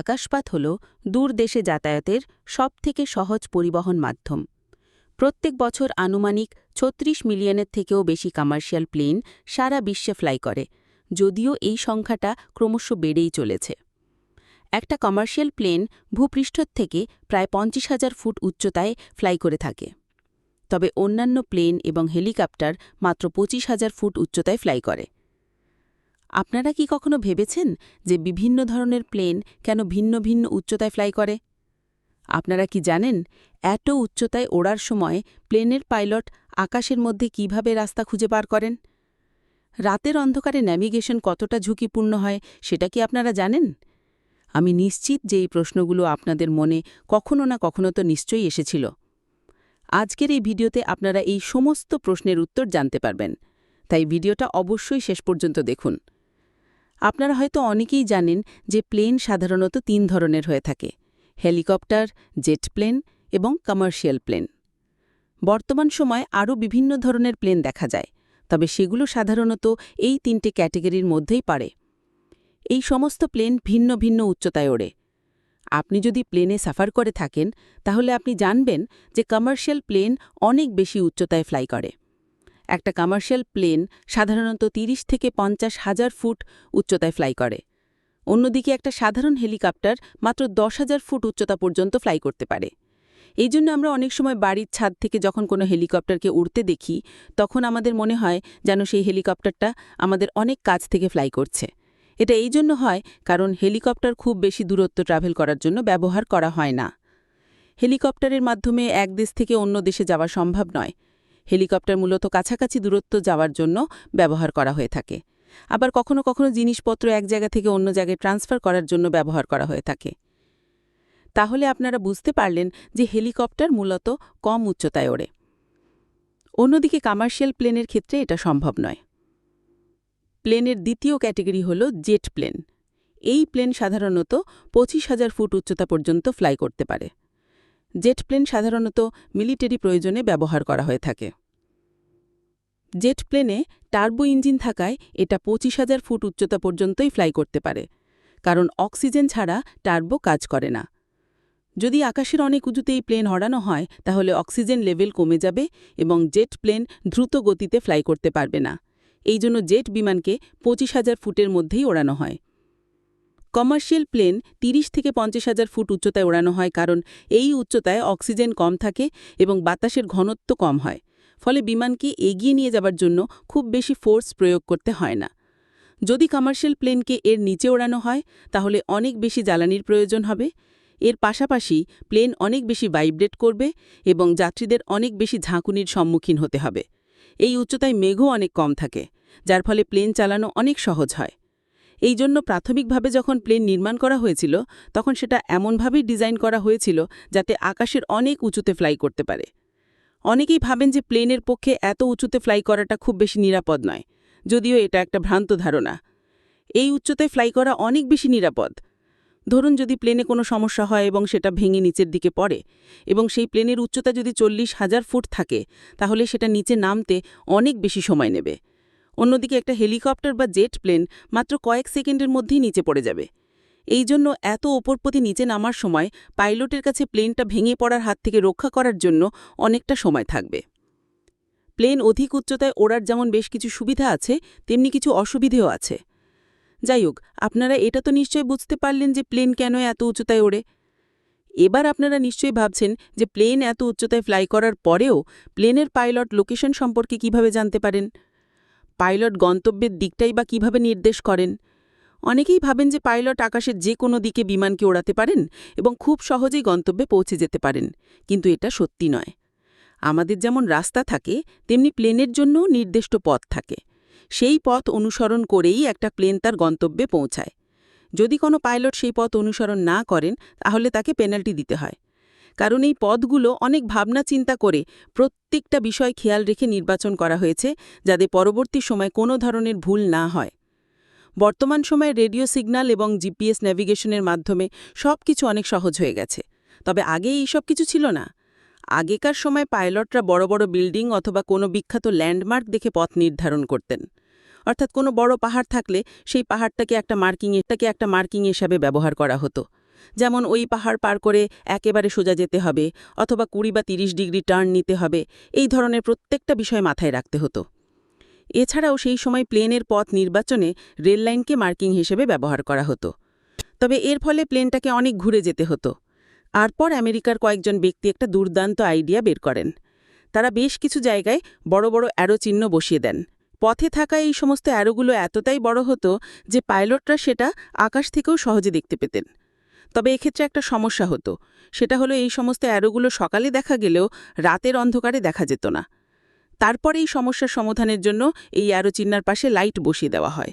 আকাশপাত হল দূর দেশে যাতায়াতের সবথেকে সহজ পরিবহন মাধ্যম। প্রত্যেক বছর আনুমানিক ৩৬ মিলিয়নের থেকেও বেশি কমার্শিয়াল প্লেন সারা বিশ্বে ফ্লাই করে, যদিও এই সংখ্যাটা ক্রমশ বেড়েই চলেছে। একটা কমার্শিয়াল প্লেন ভূপৃষ্ঠ থেকে প্রায় পঞ্চাশ হাজার ফুট উচ্চতায় ফ্লাই করে থাকে। তবে অন্যান্য প্লেন এবং হেলিকপ্টার মাত্র পঁচিশ হাজার ফুট উচ্চতায় ফ্লাই করে। আপনারা কি কখনো ভেবেছেন যে বিভিন্ন ধরনের প্লেন কেন ভিন্ন ভিন্ন উচ্চতায় ফ্লাই করে? আপনারা কি জানেন এত উচ্চতায় ওড়ার সময় প্লেনের পাইলট আকাশের মধ্যে কীভাবে রাস্তা খুঁজে পার করেন? রাতের অন্ধকারে ন্যাভিগেশন কতটা ঝুঁকিপূর্ণ হয় সেটা কি আপনারা জানেন? আমি নিশ্চিত যে এই প্রশ্নগুলো আপনাদের মনে কখনো না কখনো তো নিশ্চয়ই এসেছিল। আজকের এই ভিডিওতে আপনারা এই সমস্ত প্রশ্নের উত্তর জানতে পারবেন। তাই ভিডিওটা অবশ্যই শেষ পর্যন্ত দেখুন। আপনারা হয়তো অনেকেই জানেন যে প্লেন সাধারণত তিন ধরনের হয়ে থাকে, হেলিকপ্টার, জেট প্লেন এবং কমার্শিয়াল প্লেন। বর্তমান সময় আরও বিভিন্ন ধরনের প্লেন দেখা যায়, তবে সেগুলো সাধারণত এই তিনটে ক্যাটেগরির মধ্যেই পারে। এই সমস্ত প্লেন ভিন্ন ভিন্ন উচ্চতায় ওড়ে। আপনি যদি প্লেনে সাফার করে থাকেন, তাহলে আপনি জানবেন যে কমার্শিয়াল প্লেন অনেক বেশি উচ্চতায় ফ্লাই করে। একটা কমার্শিয়াল প্লেন সাধারণত ৩০ থেকে পঞ্চাশ হাজার ফুট উচ্চতায় ফ্লাই করে। অন্যদিকে একটা সাধারণ হেলিকপ্টার মাত্র দশ হাজার ফুট উচ্চতা পর্যন্ত ফ্লাই করতে পারে। এই জন্য আমরা অনেক সময় বাড়ির ছাদ থেকে যখন কোনো হেলিকপ্টারকে উড়তে দেখি, তখন আমাদের মনে হয় যেন সেই হেলিকপ্টারটা আমাদের অনেক কাছ থেকে ফ্লাই করছে। এটা এই জন্য হয় কারণ হেলিকপ্টার খুব বেশি দূরত্ব ট্রাভেল করার জন্য ব্যবহার করা হয় না। হেলিকপ্টারের মাধ্যমে এক দেশ থেকে অন্য দেশে যাওয়া সম্ভব নয়। হেলিকপ্টার মূলত কাছাকাছি দূরত্ব যাওয়ার জন্য ব্যবহার করা হয়ে থাকে। আবার কখনো কখনো জিনিসপত্র এক জায়গা থেকে অন্য জায়গায় ট্রান্সফার করার জন্য ব্যবহার করা হয়ে থাকে। তাহলে আপনারা বুঝতে পারলেন যে হেলিকপ্টার মূলত কম উচ্চতায় ওড়ে। অন্যদিকে কমার্শিয়াল প্লেনের ক্ষেত্রে এটা সম্ভব নয়। প্লেনের দ্বিতীয় ক্যাটেগরি হল জেট প্লেন এই প্লেন সাধারণত পঁচিশ হাজার ফুট উচ্চতা পর্যন্ত ফ্লাই করতে পারে। জেট প্লেন সাধারণত মিলিটারি প্রয়োজনে ব্যবহার করা হয়ে থাকে। জেট প্লেনে টার্বো ইঞ্জিন থাকায় এটা পঁচিশ হাজার ফুট উচ্চতা পর্যন্তই ফ্লাই করতে পারে, কারণ অক্সিজেন ছাড়া টার্বো কাজ করে না। যদি আকাশের অনেক উঁচুতে এই প্লেন হরানো হয়, তাহলে অক্সিজেন লেভেল কমে যাবে এবং জেট প্লেন দ্রুত গতিতে ফ্লাই করতে পারবে না। এই জন্য জেট বিমানকে পঁচিশ হাজার ফুটের মধ্যেই ওড়ানো হয়। কমার্শিয়াল প্লেন ৩০ থেকে পঞ্চাশ হাজার ফুট উচ্চতায় ওড়ানো হয়, কারণ এই উচ্চতায় অক্সিজেন কম থাকে এবং বাতাসের ঘনত্ব কম হয়। ফলে বিমানকে এগিয়ে নিয়ে যাবার জন্য খুব বেশি ফোর্স প্রয়োগ করতে হয় না। যদি কমার্শিয়াল প্লেনকে এর নিচে ওড়ানো হয়, তাহলে অনেক বেশি জ্বালানির প্রয়োজন হবে। এর পাশাপাশি প্লেন অনেক বেশি ভাইব্রেট করবে এবং যাত্রীদের অনেক বেশি ঝাঁকুনির সম্মুখীন হতে হবে। এই উচ্চতায় মেঘও অনেক কম থাকে, যার ফলে প্লেন চালানো অনেক সহজ হয়। এই জন্য প্রাথমিকভাবে যখন প্লেন নির্মাণ করা হয়েছিল, তখন সেটা এমনভাবেই ডিজাইন করা হয়েছিল যাতে আকাশের অনেক উঁচুতে ফ্লাই করতে পারে। অনেকেই ভাবেন যে প্লেনের পক্ষে এত উঁচুতে ফ্লাই করাটা খুব বেশি নিরাপদ নয়, যদিও এটা একটা ভ্রান্ত ধারণা। এই উচ্চতায় ফ্লাই করা অনেক বেশি নিরাপদ। ধরুন যদি প্লেনে কোনো সমস্যা হয় এবং সেটা ভেঙে নিচের দিকে পড়ে, এবং সেই প্লেনের উচ্চতা যদি চল্লিশ হাজার ফুট থাকে, তাহলে সেটা নিচে নামতে অনেক বেশি সময় নেবে। অন্যদিকে একটা হেলিকপ্টার বা জেট প্লেন মাত্র কয়েক সেকেন্ডের মধ্যেই নিচে পড়ে যাবে। এই জন্য এত ওপরপতি নিচে নামার সময় পাইলটের কাছে প্লেনটা ভেঙে পড়ার হাত থেকে রক্ষা করার জন্য অনেকটা সময় থাকবে। প্লেন অধিক উচ্চতায় ওড়ার যেমন বেশ কিছু সুবিধা আছে, তেমনি কিছু অসুবিধেও আছে। যাই হোক, আপনারা এটা তো নিশ্চয় বুঝতে পারলেন যে প্লেন কেন এত উচ্চতায় ওড়ে। এবার আপনারা নিশ্চয়ই ভাবছেন যে প্লেন এত উচ্চতায় ফ্লাই করার পরেও প্লেনের পাইলট লোকেশন সম্পর্কে কীভাবে জানতে পারেন? পাইলট গন্তব্যের দিকটাই বা কীভাবে নির্দেশ করেন? অনেকেই ভাবেন যে পাইলট আকাশের যে কোনো দিকে বিমানকে ওড়াতে পারেন এবং খুব সহজেই গন্তব্যে পৌঁছে যেতে পারেন, কিন্তু এটা সত্যি নয়। আমাদের যেমন রাস্তা থাকে, তেমনি প্লেনের জন্যও নির্দিষ্ট পথ থাকে। সেই পথ অনুসরণ করেই একটা প্লেন তার গন্তব্যে পৌঁছায়। যদি কোনো পাইলট সেই পথ অনুসরণ না করেন, তাহলে তাকে পেনাল্টি দিতে হয়। কারণ এই পদগুলো অনেক ভাবনা চিন্তা করে প্রত্যেকটা বিষয় খেয়াল রেখে নির্বাচন করা হয়েছে, যাতে পরবর্তী সময় কোনো ধরনের ভুল না হয়। বর্তমান সময়ে রেডিও সিগন্যাল এবং জিপিএস ন্যাভিগেশনের মাধ্যমে সব কিছু অনেক সহজ হয়ে গেছে। তবে আগে এই সব কিছু ছিল না। আগেকার সময় পাইলটরা বড় বড় বিল্ডিং অথবা কোনো বিখ্যাত ল্যান্ডমার্ক দেখে পথ নির্ধারণ করতেন। অর্থাৎ কোনো বড় পাহাড় থাকলে সেই পাহাড়টাকে একটা মার্কিং এটাকে একটা মার্কিং হিসাবে ব্যবহার করা হতো। যেমন ওই পাহাড় পার করে একেবারে সোজা যেতে হবে অথবা কুড়ি বা তিরিশ ডিগ্রি টার্ন নিতে হবে, এই ধরনের প্রত্যেকটা বিষয় মাথায় রাখতে হতো। এছাড়াও সেই সময় প্লেনের পথ নির্বাচনে রেললাইনকে মার্কিং হিসেবে ব্যবহার করা হতো। তবে এর ফলে প্লেনটাকে অনেক ঘুরে যেতে হতো। আরপর আমেরিকার কয়েকজন ব্যক্তি একটা দুর্দান্ত আইডিয়া বের করেন। তারা বেশ কিছু জায়গায় বড় বড় অ্যারো চিহ্ন বসিয়ে দেন। পথে থাকা এই সমস্ত অ্যারোগুলো এতটাই বড় হতো যে পাইলটরা সেটা আকাশ থেকেও সহজে দেখতে পেতেন। তবে এক্ষেত্রে একটা সমস্যা হতো। সেটা হলো এই সমস্ত অ্যারোগুলো সকালে দেখা গেলেও রাতের অন্ধকারে দেখা যেত না। তারপর এই সমস্যার সমাধানের জন্য এই অ্যারো চিহ্নার পাশে লাইট বসিয়ে দেওয়া হয়।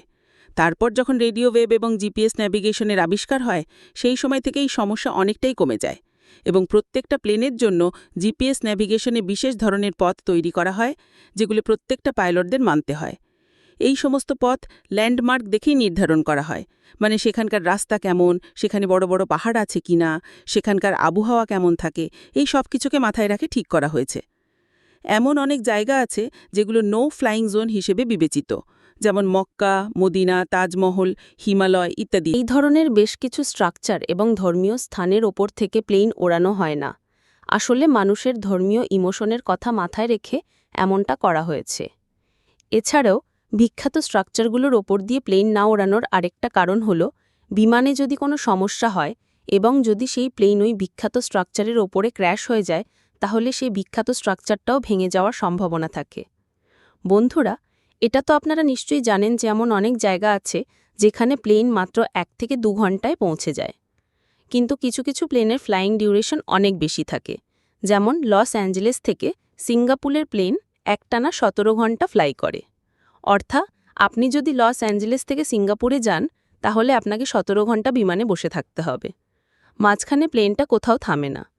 তারপর যখন রেডিও ওয়েব এবং জিপিএস ন্যাভিগেশনের আবিষ্কার হয়, সেই সময় থেকে এই সমস্যা অনেকটাই কমে যায় এবং প্রত্যেকটা প্লেনের জন্য জিপিএস ন্যাভিগেশনে বিশেষ ধরনের পথ তৈরি করা হয়, যেগুলো প্রত্যেকটা পাইলটদের মানতে হয়। এই সমস্ত পথ ল্যান্ডমার্ক দেখেই নির্ধারণ করা হয় মানে সেখানকার রাস্তা কেমন, সেখানে বড় বড় পাহাড় আছে কিনা, সেখানকার আবহাওয়া কেমন থাকে, এই সব কিছুকে মাথায় রাখে ঠিক করা হয়েছে। এমন অনেক জায়গা আছে যেগুলো নো ফ্লাইং জোন হিসেবে বিবেচিত, যেমন মক্কা, মদিনা, তাজমহল, হিমালয় ইত্যাদি। এই ধরনের বেশ কিছু স্ট্রাকচার এবং ধর্মীয় স্থানের ওপর থেকে প্লেন ওড়ানো হয় না। আসলে মানুষের ধর্মীয় ইমোশনের কথা মাথায় রেখে এমনটা করা হয়েছে। এছাড়াও, বিখ্যাত স্ট্রাকচারগুলোর ওপর দিয়ে প্লেন না ওড়ানোর আরেকটা কারণ হল, বিমানে যদি কোনো সমস্যা হয় এবং যদি সেই প্লেন ওই বিখ্যাত স্ট্রাকচারের ওপরে ক্র্যাশ হয়ে যায় তাহলে সেই বিখ্যাত স্ট্রাকচারটাও ভেঙে যাওয়ার সম্ভাবনা থাকে। বন্ধুরা, এটা তো আপনারা নিশ্চয়ই জানেন যে এমন অনেক জায়গা আছে যেখানে প্লেন মাত্র এক থেকে দু ঘন্টায় পৌঁছে যায়। কিন্তু কিছু কিছু প্লেনের ফ্লাইং ডিউরেশন অনেক বেশি থাকে। যেমন লস অ্যাঞ্জেলেস থেকে সিঙ্গাপুরের প্লেন একটানা সতেরো ঘণ্টা ফ্লাই করে। অর্থাৎ আপনি যদি লস অ্যাঞ্জেলেস থেকে সিঙ্গাপুরে যান, তাহলে আপনাকে সতেরো ঘণ্টা বিমানে বসে থাকতে হবে। মাঝখানে প্লেনটা কোথাও থামে না।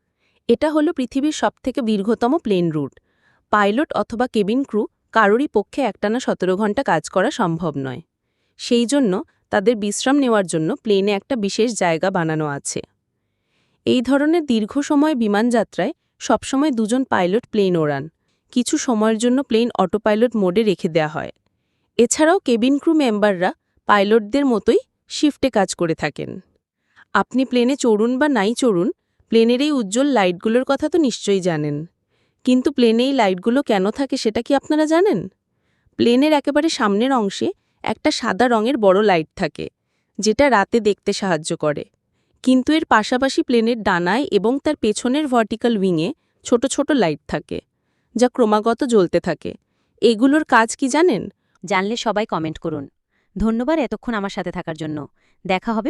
এটা হলো পৃথিবীর সবথেকে দীর্ঘতম প্লেন রুট। পাইলট অথবা কেবিন ক্রু কারোরই পক্ষে একটানা সতেরো ঘণ্টা কাজ করা সম্ভব নয়। সেই জন্য তাদের বিশ্রাম নেওয়ার জন্য প্লেনে একটা বিশেষ জায়গা বানানো আছে। এই ধরনের দীর্ঘ সময় বিমানযাত্রায় সবসময় দুজন পাইলট প্লেন ওড়ান। কিছু সময়ের জন্য প্লেন অটোপাইলট মোডে রেখে দেয়া হয়। এছাড়াও কেবিন ক্রু মেম্বাররা পাইলটদের মতোই শিফটে কাজ করে থাকেন। আপনি প্লেনে চড়ুন বা নাই চড়ুন প্লেনের এই উজ্জ্বল লাইটগুলোর কথা তো নিশ্চয়ই জানেন। কিন্তু প্লেনে এই লাইটগুলো কেন থাকে সেটা কি আপনারা জানেন? প্লেনের একেবারে সামনের অংশে একটা সাদা রঙের বড় লাইট থাকে, যেটা রাতে দেখতে সাহায্য করে। কিন্তু এর পাশাপাশি প্লেনের ডানায় এবং তার পেছনের ভার্টিক্যাল উইংয়ে ছোট ছোট লাইট থাকে, যা ক্রমাগত জ্বলতে থাকে। এগুলোর কাজ কি জানেন? জানলে সবাই কমেন্ট করুন। ধন্যবাদ এতক্ষণ আমার সাথে থাকার জন্য। দেখা হবে